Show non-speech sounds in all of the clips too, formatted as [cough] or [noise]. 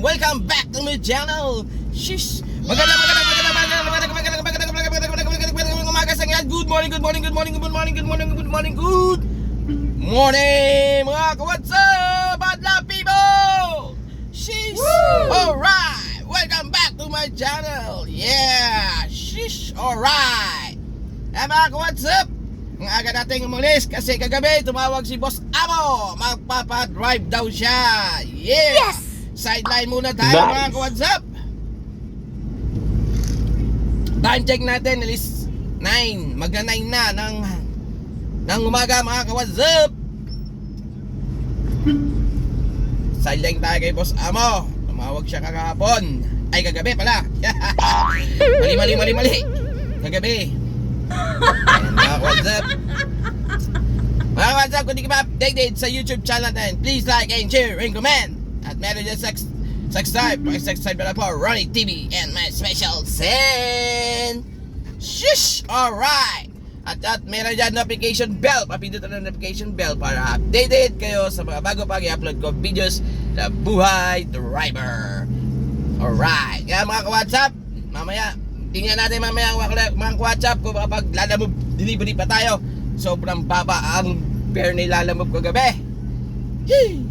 Welcome back to my channel. Shish. Maganda, maganda, maganda, maganda, maganda, maganda, maganda, maganda, maganda, maganda, maganda, maganda, umaga sa inyo. Good morning, good morning, good morning, good morning, good morning, good morning, good morning, mga what's up, Adla people? Shish. Alright, welcome back to my channel. Yeah, shish. Alright. Eh mga what's up? Ang aga nating umalis kasi kagabi tumawag si Boss Amo. Magpapadrive daw siya. Yeah! Yes! Sideline muna tayo Nice. mga ka-WhatsApp. Time check natin, alis 9. Magna 9 na ng, ng umaga mga ka-WhatsApp. Sideline tayo kay Boss Amo. Tumawag siya kagahapon. Ay, kagabi pala. [laughs] mali, mali, mali, mali. Kagabi. Ayan, mga WhatsApp. Mga WhatsApp, kung di ka pa updated sa YouTube channel natin, please like and share and comment. At meron dyan sex, subscribe. Pakisubscribe na lang po, Ronnie TV and my special send. Shush! Alright! At, at meron dyan notification bell. Papindutan ng notification bell para updated kayo sa mga bago pag i-upload ko videos na buhay driver. Alright. Kaya mga ka-WhatsApp, mamaya, tingnan natin mamaya mga ka-WhatsApp kung kapag lalamove delivery pa tayo. Sobrang baba ang fare ni lalamove kagabi. Yee!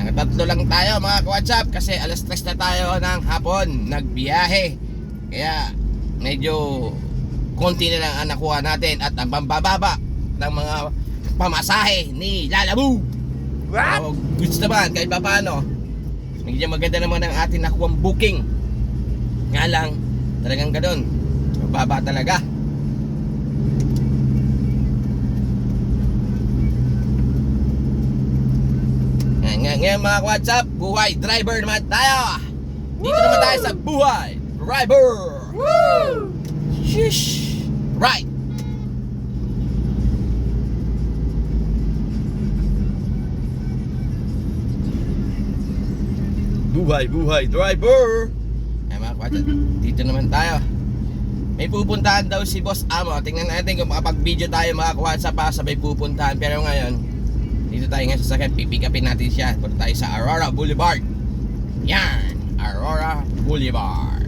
Nakatatlo lang tayo mga ka-WhatsApp kasi alas 3 na tayo ng hapon nagbiyahe. Kaya medyo konti na lang ang nakuha natin at ang pambababa ng mga pamasahe ni Lalamove. What? Oh, goods naman kahit pa paano. Medyo maganda naman ang ating nakuha booking. Nga lang, talagang ganun. Mababa talaga. Nga, nga, nga mga WhatsApp, buhay driver naman tayo. Dito naman tayo sa buhay driver. Woo! Shish. Right. Buhay, buhay, driver! Ay mga kwatsa, dito naman tayo. May pupuntahan daw si Boss Amo. Tingnan natin kung makapag-video tayo mga kwatsa pa sabay pupuntahan. Pero ngayon, dito tayo ngayon sa sakit. Pipick natin siya. Punta tayo sa Aurora Boulevard. Yan! Aurora Boulevard.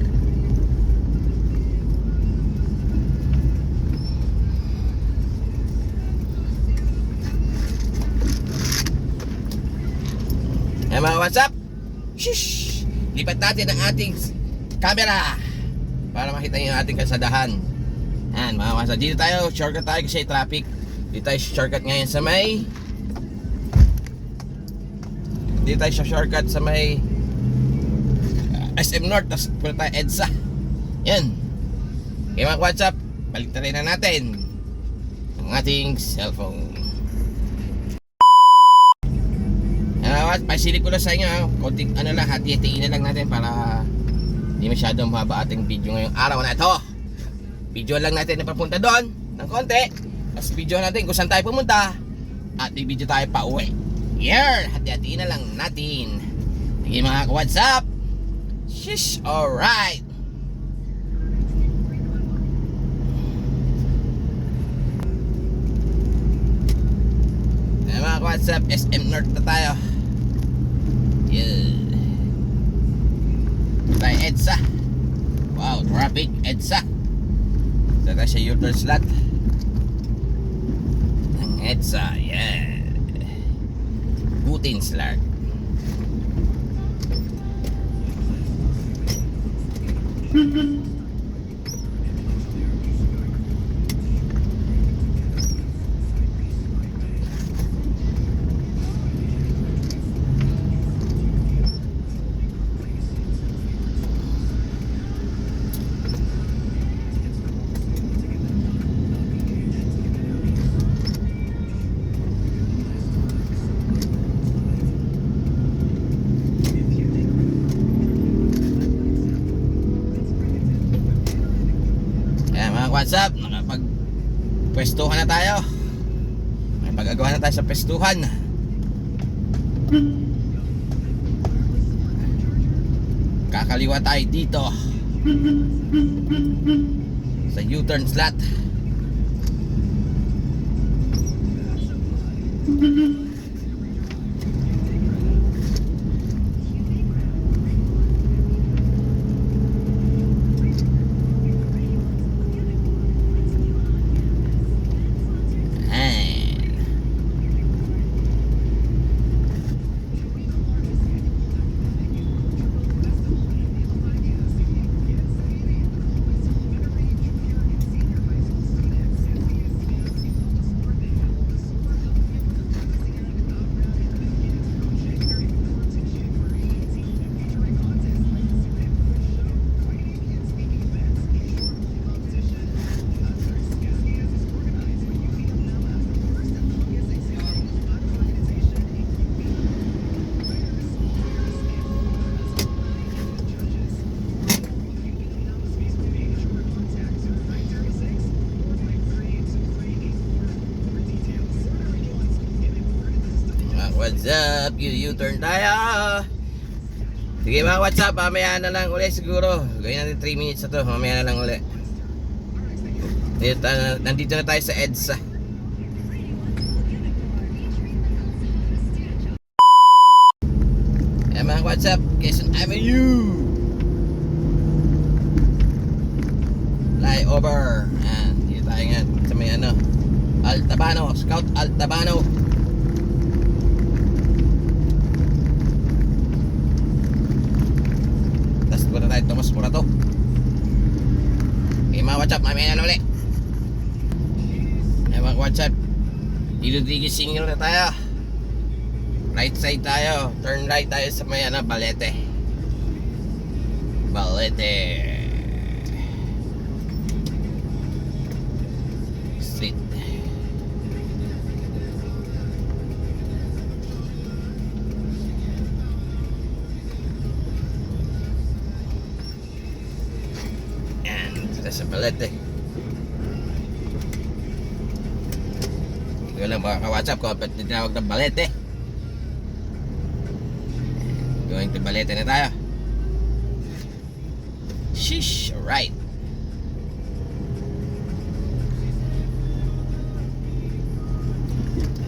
Ay mga WhatsApp, shush! Lipat natin ang ating camera para makita yung ating kasadahan. Yan mga WhatsApp, dito tayo, shortcut tayo kasi traffic. Dito tayo shortcut ngayon sa may dito tayo sa shortcut sa may uh, SM North, tapos punta tayo EDSA. Yan. Okay mga WhatsApp, balik na natin ang ating cellphone. Uh, pasilip ko lang sa inyo, konting ano lang, hati-hatiin na lang natin para hindi masyadong mahaba ating video ngayong araw na ito. Video lang natin na papunta doon ng konti. Tapos video natin kung saan tayo pumunta at i-video tayo pa uwi. Here, hati-hatiin na lang natin. Sige mga ka-WhatsApp. Shish, alright. Ayan mga ka-WhatsApp, SM North na tayo. Yeah. Tayo EDSA. Wow, traffic EDSA. Ito tayo sa U-turn slot. Ng EDSA, yeah guten slag. Mm-hmm. What's? Nakapag pwestuhan na tayo. Nakapag-agawa na tayo sa pwestuhan. Kakaliwa tayo dito. Sa U-turn slot. What's up? U-turn tayo. Sige mga what's up? Mamaya na lang uli siguro. Gawin natin 3 minutes na to. Mamaya na lang uli. Dito, na- nandito na tayo sa EDSA. Eh mga what's up? Quezon Avenue. Flyover. Ayan, dito tayo nga sa may ano. Altabano, Scout Altabano. Tapos muna tayo Tomas Murato. Okay mga WhatsApp, mamaya na ulit. Ay mga WhatsApp, Rodriguez single na tayo. Right side tayo. Turn right tayo sa may ano, Balete. Balete. Sa Balete. Hindi ko lang baka ka-WhatsApp ko, ba't tinawag ng Balete? Going to Balete na tayo. Sheesh, alright.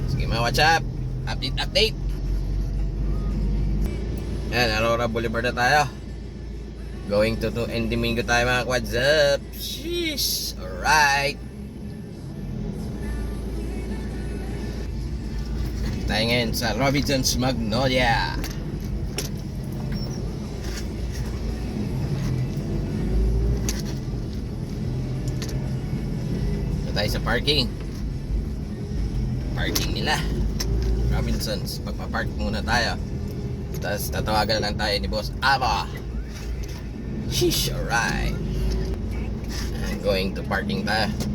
Sige mga WhatsApp, update, update. Yan, Aurora Boulevard na tayo. Going to to end Domingo tayo mga WhatsApp. Sheesh, alright. Tayo ngayon sa Robinson's Magnolia. Ito tayo sa parking. Parking nila. Robinsons. Magpa-park muna tayo. Tapos tatawagan lang tayo ni Boss Ava. Sheesh, alright. I'm going to parking tayo.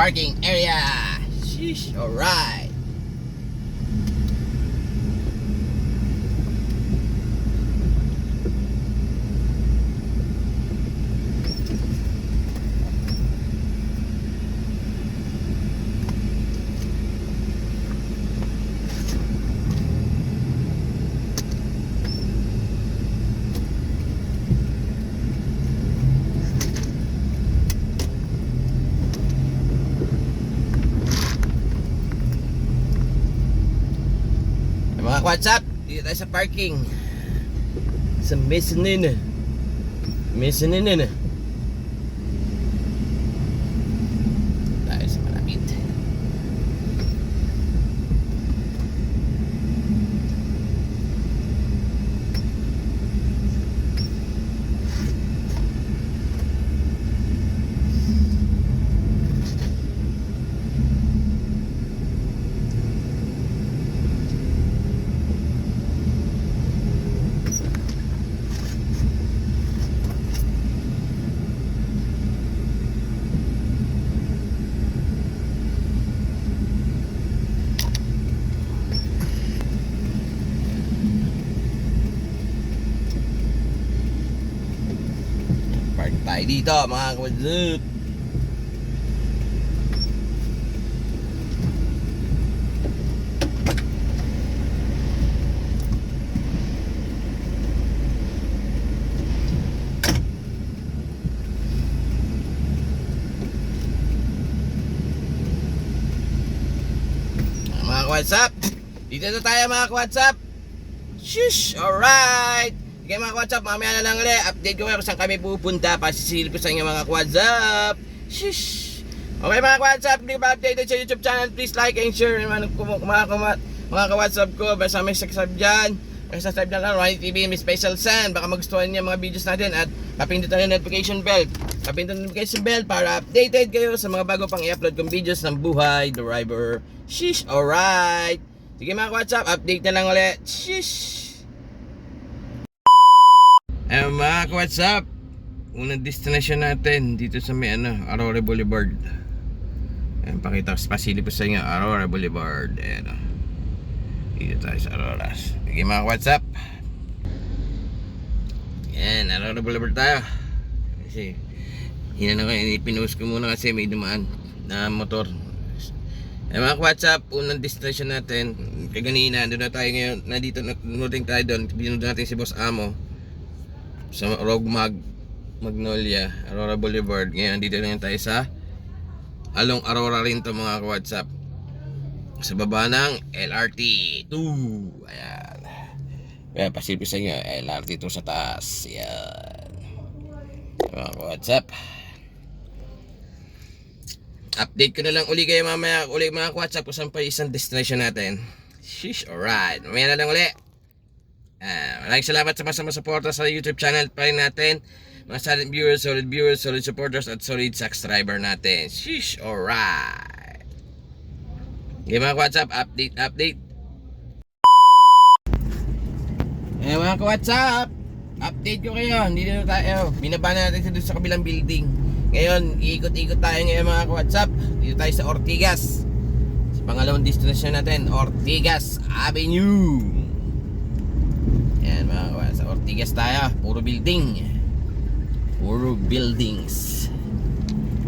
Parking area. Sheesh, alright. Mga WhatsApp, dito tayo sa parking. Sa mezzanine. Mezzanine. Tayo sa malapit. Tayo dito mga kawadzup. Mga WhatsApp, dito na tayo mga WhatsApp. Shush! Alright! Okay mga WhatsApp, mamaya na lang ulit. Update ko kayo kung saan kami pupunta. Pasisilip ko sa inyo mga WhatsApp. Shush! Okay mga WhatsApp, hindi ba updated sa YouTube channel? Please like and share. Mga, mga, mga, mga, mga ko, basta may subscribe dyan. May subscribe lang lang, Ronnie TV, may special send. Baka magustuhan niya mga videos natin at papindutan yung notification bell. Papindutan yung notification bell para updated kayo sa mga bago pang i-upload kong videos ng buhay, driver. Shish! Alright! Sige mga WhatsApp, update na lang ulit. Shish! Eh mga WhatsApp, unang destination natin dito sa may ano, Aurora Boulevard. Ayan, pakita ko sa pasili po sa inyo, Aurora Boulevard. Ayan o. Dito tayo sa Aurora. Sige mga WhatsApp. Ayan, Aurora Boulevard tayo. Kasi, hinanong ko, pinost ko muna kasi may dumaan na motor. Eh mga WhatsApp, unang destination natin, kaganina, doon na tayo ngayon, nandito, nuting tayo doon, binunod natin si Boss Amo sa Rogmag, Magnolia, Aurora Boulevard. Ngayon, dito na tayo sa Along Aurora rin to mga WhatsApp. Sa baba ng LRT 2. Ayan. Kaya pasilpi sa inyo, LRT 2 sa taas. Ayan. Mga WhatsApp. Update ko na lang uli kayo mamaya uli mga WhatsApp kung saan pa isang destination natin. Sheesh, alright. Mamaya na lang uli. Ah, maraming salamat sa mga suporta sa YouTube channel pa rin natin. Mga solid viewers, solid viewers, solid supporters at solid subscriber natin. Sheesh, alright. Okay mga WhatsApp, update, update. Eh mga WhatsApp, update ko kayo. Dito na tayo. Binaba na natin sa sa kabilang building. Ngayon, ikot-ikot tayo ngayon mga WhatsApp. Dito tayo sa Ortigas. Sa pangalawang destination natin, Ortigas Avenue. Yan mga kawan, sa Ortigas tayo, puro building. Puro buildings.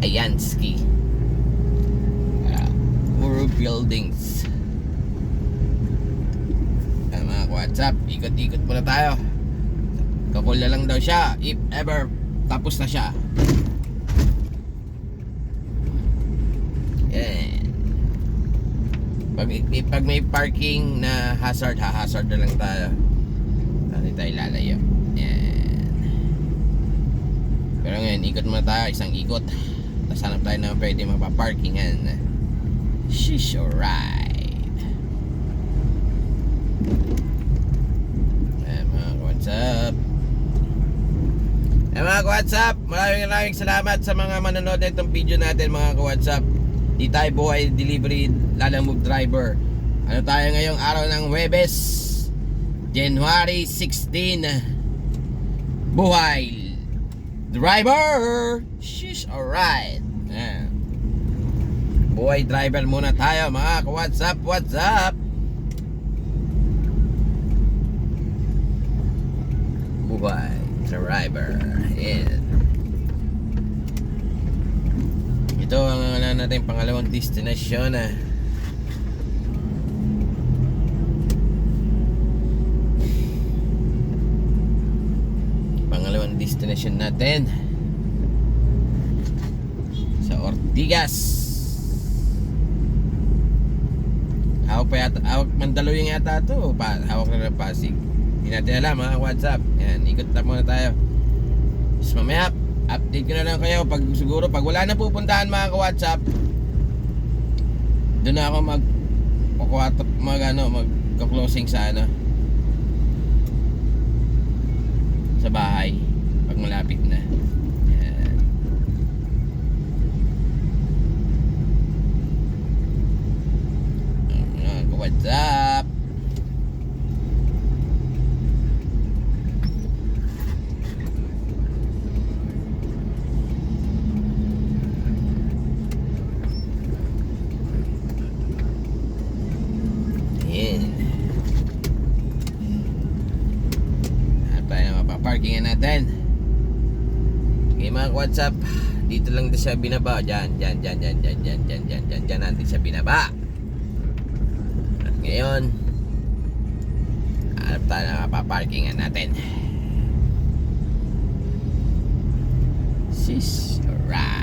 Ayan, ski. Puro buildings. Yan mga WhatsApp, ikot-ikot muna tayo. Kakul na lang daw siya, if ever tapos na siya. Yan. Pag, pag may parking na hazard, ha-hazard na lang tayo. Hindi tayo lalayo. Yan. Pero ngayon, ikot muna tayo. Isang ikot. Tapos hanap tayo na pwede mapaparkingan. Sheesh, alright. Ayan mga WhatsApp. Ayan mga WhatsApp. Maraming maraming salamat sa mga manonood na itong video natin mga WhatsApp. Di tayo buhay delivery lalamove driver. Ano tayo ngayong araw ng Webes? January 16 Buhay Driver Sheesh, alright Ayan. Buhay driver muna tayo mga ka-whatsapp, whatsapp Buhay driver Ayan. Ito ang ano natin pangalawang destination ah. pangalawang destination natin. Sa Ortigas. Hawak pa yata hawak Mandaluyong yata to. Hawak na ng Pasig. Hindi natin alam ha? Whatsapp. Yan ikot lang muna tayo. So mamaya update ko na lang kayo. Pag siguro pag wala na pupuntahan mga ka-whatsapp doon na ako mag kukwatap mag ano mag closing sa ano sa bahay malapit na. Yan. Ayan, What's up? Ayan. Mapaparkingan natin. Mga WhatsApp, dito lang din siya binaba. Diyan, diyan, diyan, diyan, diyan, diyan, diyan, diyan, diyan, diyan natin siya binaba. At ngayon, hanap tayo na paparkingan natin. Sis, alright.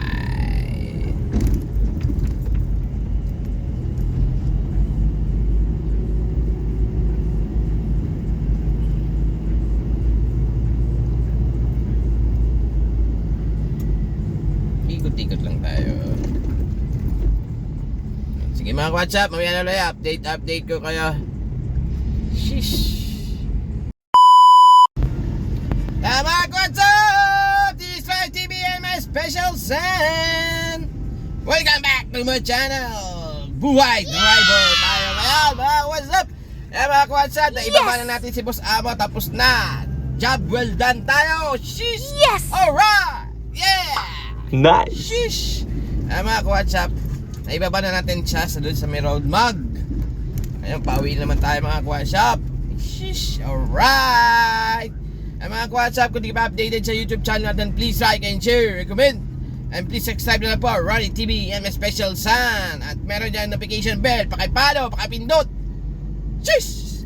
Ikot-ikot lang tayo. Sige mga WhatsApp, mamaya na ulit update, update ko kayo. Shish. Tama WhatsApp! This is 5TV and my special son! Welcome back to my channel! Buhay Driver tayo ngayon mga WhatsApp! Eh mga WhatsApp, naibaba na natin si Boss Amo tapos na! Job well done tayo! Shish! Yes! Alright! Nice. Shish! Ay mga WhatsApp, naibaba na natin siya sa doon sa may road mug. Ayun, pauwi naman tayo mga WhatsApp. Shish! Alright! Ay mga WhatsApp, kung di ka pa updated sa YouTube channel natin, please like and share, recommend. And please subscribe na po, Ronnie TV and my special son. At meron dyan notification bell, pakipalo, pakipindot. Shish!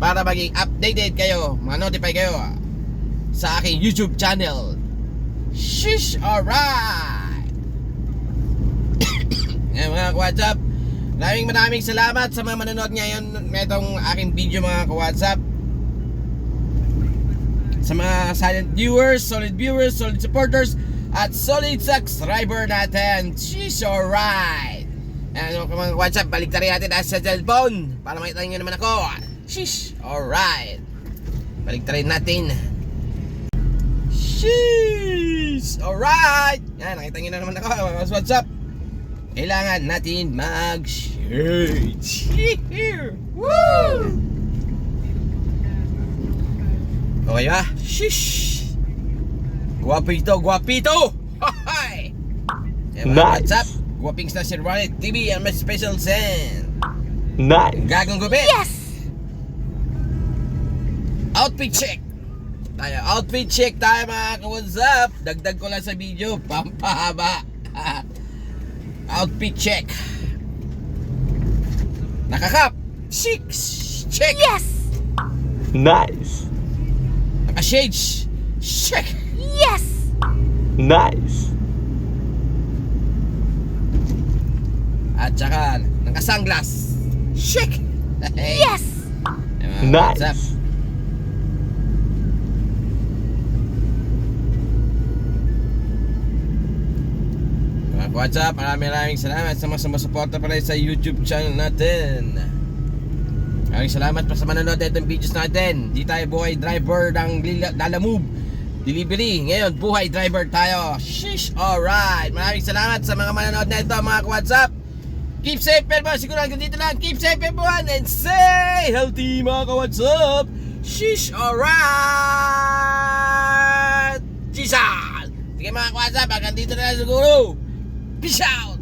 Para maging updated kayo, ma-notify kayo ah, sa aking YouTube channel. Shish! Alright! [coughs] Ngayon mga ka-WhatsApp, maraming maraming salamat sa mga manonood ngayon netong aking video mga ka-WhatsApp. Sa mga silent viewers, solid viewers, solid supporters, at solid subscriber natin. Shish! Alright! Ano mga WhatsApp, balik natin sa cellphone para makita nyo naman ako. Shish! Alright! Balik natin. Sheesh! Alright! Yan, nakita nyo na naman ako mga WhatsApp. Kailangan natin. Here! Woo! Okay ba? Sheesh! Guwapito, guwapito! Hoy! Nice. WhatsApp, guwapings na si Ronnie TV and my special send. Nice. Gagong gupit! Yes! Outfit check! Tayo, outfit check tayo mga ka-WhatsApp. Dagdag ko lang sa video, pampahaba. [laughs] outfit check. Nakakap. Six. Check. Yes! Nice. Naka-shades. Check. Yes! Nice. At saka, naka-sunglass. Check. [laughs] Yes! Yan, mga Nice. Mga WhatsApp, maraming maraming salamat sa mga sumusuporta pa rin sa YouTube channel natin. Maraming salamat pa sa manonood itong videos natin. Di tayo buhay driver ng Lalamove Delivery. Ngayon, buhay driver tayo. Shish! Alright! Maraming salamat sa mga manonood na ito, mga WhatsApp. Keep safe, everyone. Siguro hanggang dito lang. Keep safe, everyone. And stay healthy, mga ka-WhatsApp. Shish! Alright! Jesus! Sige, mga ka-WhatsApp. Hanggang dito na lang siguro. Peace out!